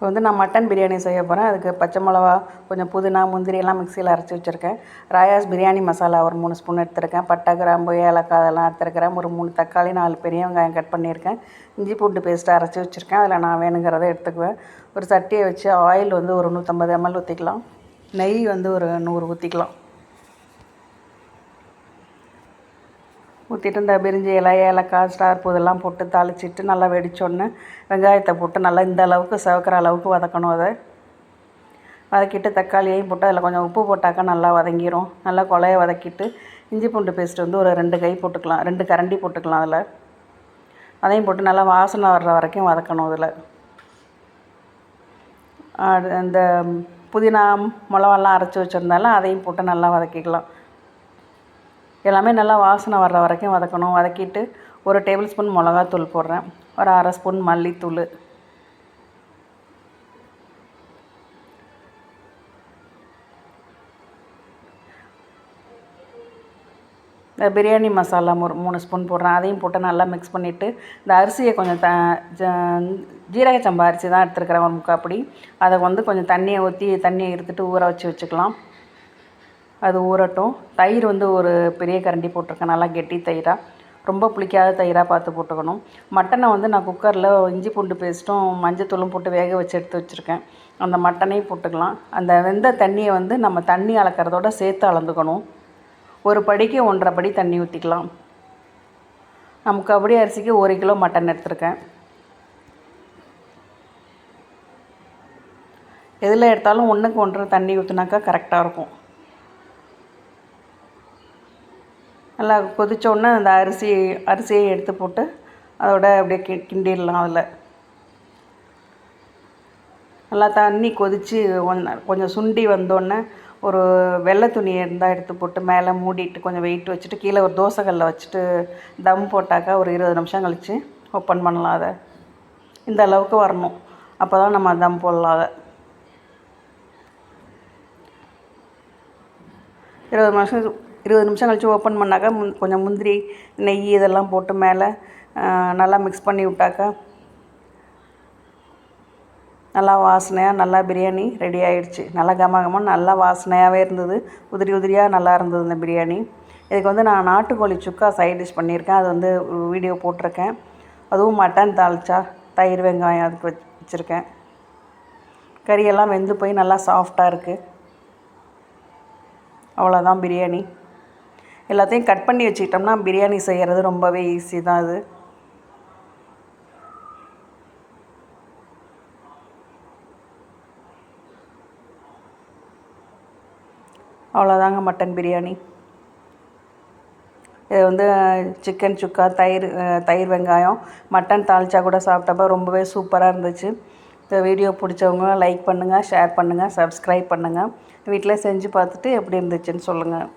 இப்போ வந்து நான் மட்டன் பிரியாணி செய்ய போகிறேன் அதுக்கு பச்சை மிளகா கொஞ்சம் புதினா முந்திரி எல்லாம் மிக்சியில் அரைச்சி வச்சுருக்கேன். ராயாஸ் பிரியாணி மசாலா ஒரு மூணு ஸ்பூன் எடுத்துருக்கேன். பட்டை கிராம்பு ஏலக்காய் அதெல்லாம் எடுத்துருக்கிறேன். ஒரு மூணு தக்காளி நாலு பெரிய வெங்காயம் கட் பண்ணியிருக்கேன். இஞ்சி பூண்டு பேஸ்ட்டு அரைச்சி வச்சுருக்கேன். அதில் நான் வேணுங்கிறத எடுத்துக்குவேன். ஒரு சட்டியை வச்சு ஆயில் வந்து ஒரு நூற்றம்பது எம்எல் ஊற்றிக்கலாம் நெய் வந்து ஒரு நூறு ஊற்றிக்கலாம் ஊற்றிட்டு இந்த பிரிஞ்சி இலை ஏலக்காய் ஸ்டார் இதெல்லாம் போட்டு தாளிச்சிட்டு நல்லா வெடிச்சோடனே வெங்காயத்தை போட்டு நல்லா இந்த அளவுக்கு சவக்கிற அளவுக்கு வதக்கணும் அதை. வதக்கிட்டு தக்காளியையும் போட்டு அதில் கொஞ்சம் உப்பு போட்டாக்கா நல்லா வதங்கிடும் நல்லா கொலைய வதக்கிட்டு இஞ்சி பூண்டு பேஸ்ட் வந்து ஒரு ரெண்டு கை போட்டுக்கலாம். ரெண்டு கரண்டி போட்டுக்கலாம் அதில். அதையும் போட்டு நல்லா வாசனை வர்ற வரைக்கும் வதக்கணும் அதில். அது இந்த புதினா மிளகாலாம் அரைச்சி வச்சுருந்தாலும் அதையும் போட்டு நல்லா வதக்கிக்கலாம். எல்லாமே நல்லா வாசனை வர்ற வரைக்கும் வதக்கணும். வதக்கிட்டு ஒரு டேபிள் ஸ்பூன் மிளகாத்தூள் போடுறேன். ஒரு அரை ஸ்பூன் மல்லித்தூள். இந்த பிரியாணி மசாலா ஒரு மூணு ஸ்பூன் போடுறேன். அதையும் போட்டு நல்லா மிக்ஸ் பண்ணிவிட்டு இந்த அரிசியை கொஞ்சம் த ஜீரக சம்பா அரிசி தான் எடுத்துருக்கிறேன் ஒரு முக்கால் அப்படி அதை வந்து கொஞ்சம் தண்ணியை ஊற்றி தண்ணியை எடுத்துட்டு ஊற வச்சு வச்சுக்கலாம். அது ஊறட்டும். தயிர் வந்து ஒரு பெரிய கரண்டி போட்டிருக்கேன். நல்லா கெட்டி தயிராக ரொம்ப புளிக்காத தயிராக பார்த்து போட்டுக்கணும். மட்டனை வந்து நான் குக்கரில் இஞ்சி பூண்டு பேஸ்ட்டும் மஞ்சத்தூளும் போட்டு வேக வச்சு எடுத்து வச்சுருக்கேன். அந்த மட்டனையும் போட்டுக்கலாம். அந்த வெந்த தண்ணியை வந்து நம்ம தண்ணி அளக்கிறதோட சேர்த்து அளந்துக்கணும். ஒரு படிக்கு ஒன்றரை படி தண்ணி ஊற்றிக்கலாம் நமக்கு கபடி அரிசிக்கு ஒரு கிலோ மட்டன் எடுத்திருக்கேன். எதில் எடுத்தாலும் ஒன்றுக்கு ஒன்றரை தண்ணி ஊற்றினாக்கா கரெக்டாக இருக்கும். நல்லா கொதித்தோடனே அந்த அரிசி அரிசியை எடுத்து போட்டு அதோட அப்படியே கி கிண்டிடலாம் அதில். நல்லா தண்ணி கொதித்து கொஞ்சம் கொஞ்சம் சுண்டி வந்தோடனே ஒரு வெள்ளை துணி இருந்தால் எடுத்து போட்டு மேலே மூடிட்டு கொஞ்சம் வெயிட் வச்சுட்டு கீழே ஒரு தோசைக்கல்ல வச்சுட்டு தம் போட்டாக்கா ஒரு இருபது நிமிஷம் கழித்து ஓப்பன் பண்ணலாம் அதை. இந்த அளவுக்கு வரணும். அப்போ தான் நம்ம தம் போடலாம் அதை. இருபது நிமிஷம் இருபது நிமிஷம் கழித்து ஓப்பன் பண்ணாக்கா முந் கொஞ்சம் முந்திரி நெய் இதெல்லாம் போட்டு மேலே நல்லா மிக்ஸ் பண்ணி விட்டாக்கா நல்லா வாசனையாக நல்லா பிரியாணி ரெடி ஆகிடுச்சு நல்லா கம நல்லா வாசனையாகவே இருந்தது. உதிரி உதிரியாக நல்லா இருந்தது இந்த பிரியாணி. இதுக்கு வந்து நான் நாட்டுக்கோழி சுக்கா சைட் டிஷ் பண்ணியிருக்கேன். அது வந்து வீடியோ போட்டிருக்கேன். அதுவும் மட்டன் தாளிச்சா தயிர் வெங்காயம் அதுக்கு வச் வச்சுருக்கேன். கறியெல்லாம் வெந்து போய் நல்லா சாஃப்டாக இருக்குது அவ்வளோதான் பிரியாணி. எல்லாத்தையும் கட் பண்ணி வச்சுக்கிட்டோம்னா பிரியாணி செய்கிறது ரொம்பவே ஈஸி தான் அது. அவ்வளோதாங்க மட்டன் பிரியாணி. இது வந்து சிக்கன் சுக்கா தயிர் தயிர் வெங்காயம் மட்டன் தாளிச்சா கூட சாப்பிட்டப்ப ரொம்பவே சூப்பராக இருந்துச்சு. இந்த வீடியோ பிடிச்சவங்க லைக் பண்ணுங்கள் ஷேர் பண்ணுங்கள் சப்ஸ்கிரைப் பண்ணுங்கள் வீட்டில் செஞ்சு பார்த்துட்டு எப்படி இருந்துச்சுன்னு சொல்லுங்கள்